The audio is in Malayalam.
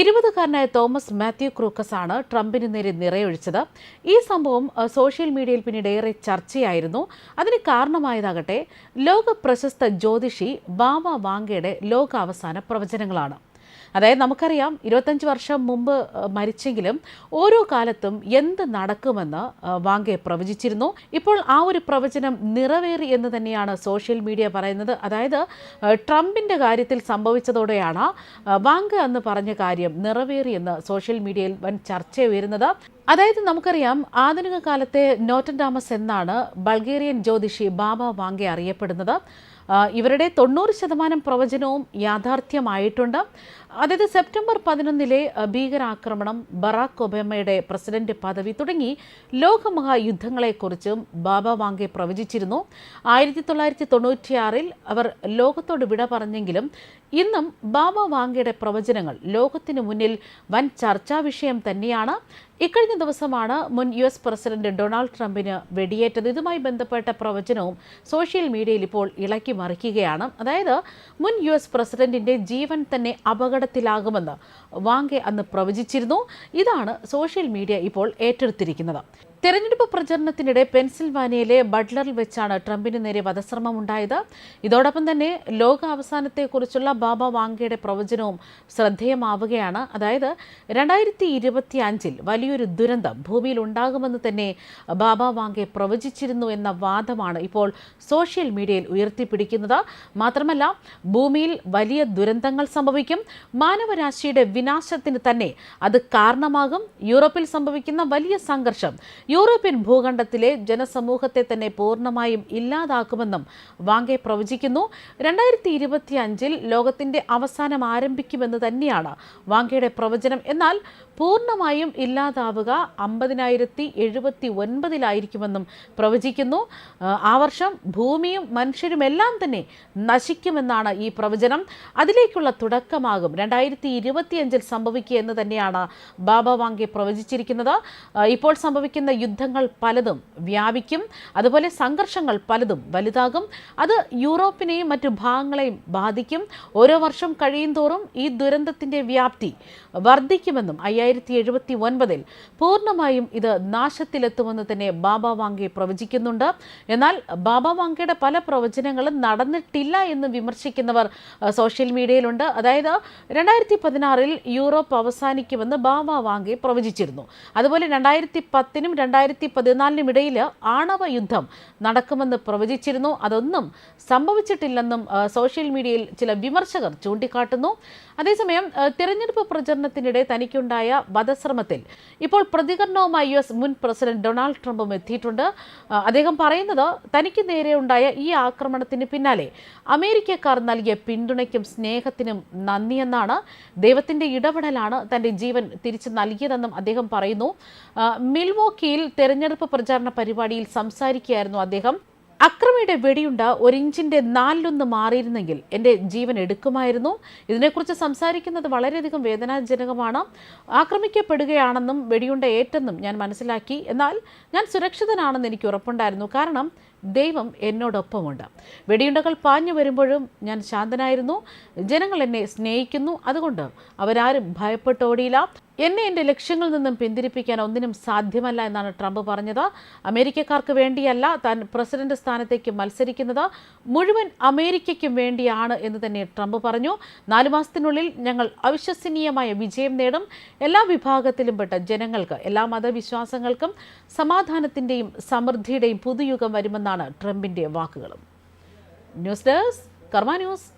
ഇരുപതുകാരനായ തോമസ് മാത്യു ക്രൂക്കസ് ആണ് ട്രംപിന് നേരെ നിറയൊഴിച്ചത്. ഈ സംഭവം സോഷ്യൽ മീഡിയയിൽ പിന്നീട് ഏറെ ചർച്ചയായിരുന്നു. അതിന് കാരണമായതാകട്ടെ ലോക പ്രശസ്ത ജ്യോതിഷി ബാബ വാങ്കയുടെ ലോകാവസാന പ്രവചനങ്ങളാണ്. അതായത് നമുക്കറിയാം ഇരുപത്തഞ്ച് വർഷം മുമ്പ് മരിച്ചെങ്കിലും ഓരോ കാലത്തും എന്ത് നടക്കുമെന്ന് വാങ്കെ പ്രവചിച്ചിരുന്നു. ഇപ്പോൾ ആ ഒരു പ്രവചനം നിറവേറി എന്ന് തന്നെയാണ് സോഷ്യൽ മീഡിയ പറയുന്നത്. അതായത് ട്രംപിന്റെ കാര്യത്തിൽ സംഭവിച്ചതോടെയാണ് വാങ്ക എന്ന് പറഞ്ഞ കാര്യം നിറവേറി എന്ന് സോഷ്യൽ മീഡിയയിൽ വൻ ചർച്ച ഉയരുന്നത്. അതായത് നമുക്കറിയാം ആധുനിക കാലത്തെ നോട്ടൻ ഡാമസ് എന്നാണ് ബൾഗേറിയൻ ജ്യോതിഷി ബാബ വാങ്കെ അറിയപ്പെടുന്നത്. ഇവരുടെ തൊണ്ണൂറ് ശതമാനം പ്രവചനവും യാഥാർത്ഥ്യമായിട്ടുണ്ട്. അതായത് സെപ്റ്റംബർ പതിനൊന്നിലെ ഭീകരാക്രമണം ബറാക്ക് ഒബാമയുടെ പ്രസിഡന്റ് പദവി തുടങ്ങി. ലോകമഹായുദ്ധങ്ങളെക്കുറിച്ചും ബാബ വാങ്കെ പ്രവചിച്ചിരുന്നു. ആയിരത്തി തൊള്ളായിരത്തി തൊണ്ണൂറ്റിയാറിൽ അവർ ലോകത്തോട് വിട പറഞ്ഞെങ്കിലും ഇന്നും ബാബ വാങ്കയുടെ പ്രവചനങ്ങൾ ലോകത്തിനു മുന്നിൽ വൻ ചർച്ചാ വിഷയം തന്നെയാണ്. ഇക്കഴിഞ്ഞ ദിവസമാണ് മുൻ യു എസ് പ്രസിഡന്റ് ഡൊണാൾഡ് ട്രംപിന് വെടിയേറ്റത്. ഇതുമായി ബന്ധപ്പെട്ട പ്രവചനവും സോഷ്യൽ മീഡിയയിൽ ഇപ്പോൾ ഇളക്കി മറിക്കുകയാണ്. അതായത് മുൻ യു എസ് പ്രസിഡന്റിന്റെ ജീവൻ തന്നെ അപകടത്തിലാകുമെന്ന് വാങ്കെ അന്ന് പ്രവചിച്ചിരുന്നു. ഇതാണ് സോഷ്യൽ മീഡിയ ഇപ്പോൾ ഏറ്റെടുത്തിരിക്കുന്നത്. തെരഞ്ഞെടുപ്പ് പ്രചരണത്തിനിടെ പെൻസിൽവാനിയയിലെ ബട്ട്ലറിൽ വെച്ചാണ് ട്രംപിന് നേരെ വധശ്രമം ഉണ്ടായത് ഇതോടൊപ്പം തന്നെ ലോക അവസാനത്തെക്കുറിച്ചുള്ള ബാബ വാങ്കയുടെ പ്രവചനവും ശ്രദ്ധേയമാവുകയാണ്. അതായത് രണ്ടായിരത്തി ഇരുപത്തി അഞ്ചിൽ വലിയൊരു ദുരന്തം ഭൂമിയിൽ ഉണ്ടാകുമെന്ന് തന്നെ ബാബ വാങ്കെ പ്രവചിച്ചിരുന്നു എന്ന വാദമാണ് ഇപ്പോൾ സോഷ്യൽ മീഡിയയിൽ ഉയർത്തിപ്പിടിക്കുന്നത്. മാത്രമല്ല ഭൂമിയിൽ വലിയ ദുരന്തങ്ങൾ സംഭവിക്കും. മാനവരാശിയുടെ വിനാശത്തിന് തന്നെ അത് കാരണമാകും. യൂറോപ്പിൽ സംഭവിക്കുന്ന വലിയ സംഘർഷം യൂറോപ്യൻ ഭൂഖണ്ഡത്തിലെ ജനസമൂഹത്തെ തന്നെ പൂർണമായും ഇല്ലാതാക്കുമെന്നും വാങ്കെ പ്രവചിക്കുന്നു. രണ്ടായിരത്തി ഇരുപത്തി അഞ്ചിൽ ലോകത്തിന്റെ അവസാനം ആരംഭിക്കുമെന്ന് തന്നെയാണ് വാങ്കയുടെ പ്രവചനം. എന്നാൽ പൂർണമായും ഇല്ലാതാവുക അമ്പതിനായിരത്തി എഴുപത്തി ഒൻപതിലായിരിക്കുമെന്നും പ്രവചിക്കുന്നു. ആ, വർഷം ഭൂമിയും മനുഷ്യരും എല്ലാം തന്നെ നശിക്കുമെന്നാണ് ഈ പ്രവചനം. അതിലേക്കുള്ള തുടക്കമാകും രണ്ടായിരത്തി ഇരുപത്തിയഞ്ചിൽ സംഭവിക്കുക എന്ന് തന്നെയാണ് ബാബ വാങ്കെ പ്രവചിച്ചിരിക്കുന്നത്. ഇപ്പോൾ സംഭവിക്കുന്ന യുദ്ധങ്ങൾ പലതും വ്യാപിക്കും. അതുപോലെ സംഘർഷങ്ങൾ പലതും വലുതാകും. അത് യൂറോപ്പിനെയും മറ്റു ഭാഗങ്ങളെയും ബാധിക്കും. ഓരോ വർഷം കഴിയും തോറും ഈ ദുരന്തത്തിന്റെ വ്യാപ്തി വർദ്ധിക്കുമെന്നും അയ്യായിരത്തി എഴുപത്തി ഒൻപതിൽ പൂർണമായും ഇത് നാശത്തിലെത്തുമെന്ന് തന്നെ ബാബ വാങ്കെ പ്രവചിക്കുന്നുണ്ട്. എന്നാൽ ബാബ വാങ്കയുടെ പല പ്രവചനങ്ങളും നടന്നിട്ടില്ല എന്ന് വിമർശിക്കുന്നവർ സോഷ്യൽ മീഡിയയിലുണ്ട്. അതായത് രണ്ടായിരത്തി പതിനാറിൽ യൂറോപ്പ് അവസാനിക്കുമെന്ന് ബാബ വാങ്കെ പ്രവചിച്ചിരുന്നു. അതുപോലെ രണ്ടായിരത്തി പത്തിനും രണ്ടായിരത്തി പതിനാലിനും ഇടയിൽ ആണവ യുദ്ധം നടക്കുമെന്ന് പ്രവചിച്ചിരുന്നു. അതൊന്നും സംഭവിച്ചിട്ടില്ലെന്നും സോഷ്യൽ മീഡിയയിൽ ചില വിമർശകർ ചൂണ്ടിക്കാട്ടുന്നു. അതേസമയം തെരഞ്ഞെടുപ്പ് പ്രചരണത്തിനിടെ തനിക്കുണ്ടായ വധശ്രമത്തിൽ ഇപ്പോൾ പ്രതികരണവുമായി യു എസ് മുൻ പ്രസിഡന്റ് ഡൊണാൾഡ് ട്രംപും എത്തിയിട്ടുണ്ട്. അദ്ദേഹം പറയുന്നത് തനിക്ക് നേരെ ഉണ്ടായ ഈ ആക്രമണത്തിന് പിന്നാലെ അമേരിക്കക്കാർ നൽകിയ പിന്തുണയ്ക്കും സ്നേഹത്തിനും നന്ദിയെന്നാണ് ദൈവത്തിന്റെ ഇടപെടലാണ് തന്റെ ജീവൻ തിരിച്ചു നൽകിയതെന്നും അദ്ദേഹം പറയുന്നു. ആ, മിൽവോക്കിയിൽ തെരഞ്ഞെടുപ്പ് പ്രചാരണ പരിപാടിയിൽ സംസാരിക്കുകയായിരുന്നു അദ്ദേഹം. അക്രമിയുടെ വെടിയുണ്ട ഒരിഞ്ചിന്റെ നാലിലൊന്ന് മാറിയിരുന്നെങ്കിൽ എന്റെ ജീവൻ എടുക്കുമായിരുന്നു. ഇതിനെക്കുറിച്ച് സംസാരിക്കുന്നത് വളരെയധികം വേദനാജനകമാണ്. ആക്രമിക്കപ്പെടുകയാണെന്നും വെടിയുണ്ട ഏറ്റെന്നും ഞാൻ മനസ്സിലാക്കി. എന്നാൽ ഞാൻ സുരക്ഷിതനാണെന്ന് എനിക്ക് ഉറപ്പുണ്ടായിരുന്നു. കാരണം ദൈവം എന്നോടൊപ്പമുണ്ട്. വെടിയുണ്ടകൾ പാഞ്ഞു വരുമ്പോഴും ഞാൻ ശാന്തനായിരുന്നു. ജനങ്ങൾ എന്നെ സ്നേഹിക്കുന്നു. അതുകൊണ്ട് അവരാരും ഭയപ്പെട്ടോടിയില്ല എന്നെ എന്റെ ലക്ഷ്യങ്ങളിൽ നിന്നും പിന്തിരിപ്പിക്കാൻ ഒന്നിനും സാധ്യമല്ല എന്നാണ് ട്രംപ് പറഞ്ഞത്. അമേരിക്കക്കാർക്ക് വേണ്ടിയല്ല താൻ പ്രസിഡന്റ് സ്ഥാനത്തേക്ക് മത്സരിക്കുന്നത്. മുഴുവൻ അമേരിക്കയ്ക്കും വേണ്ടിയാണ് എന്ന് തന്നെ ട്രംപ് പറഞ്ഞു. നാലു മാസത്തിനുള്ളിൽ ഞങ്ങൾ അവിശ്വസനീയമായ വിജയം നേടും. എല്ലാ വിഭാഗത്തിലും പെട്ട ജനങ്ങൾക്ക് എല്ലാ മതവിശ്വാസങ്ങൾക്കും സമാധാനത്തിന്റെയും സമൃദ്ധിയുടെയും പുതുയുഗം വരുമെന്നാണ് ട്രംപിന്റെ വാക്കുകളും. News desk Karma News.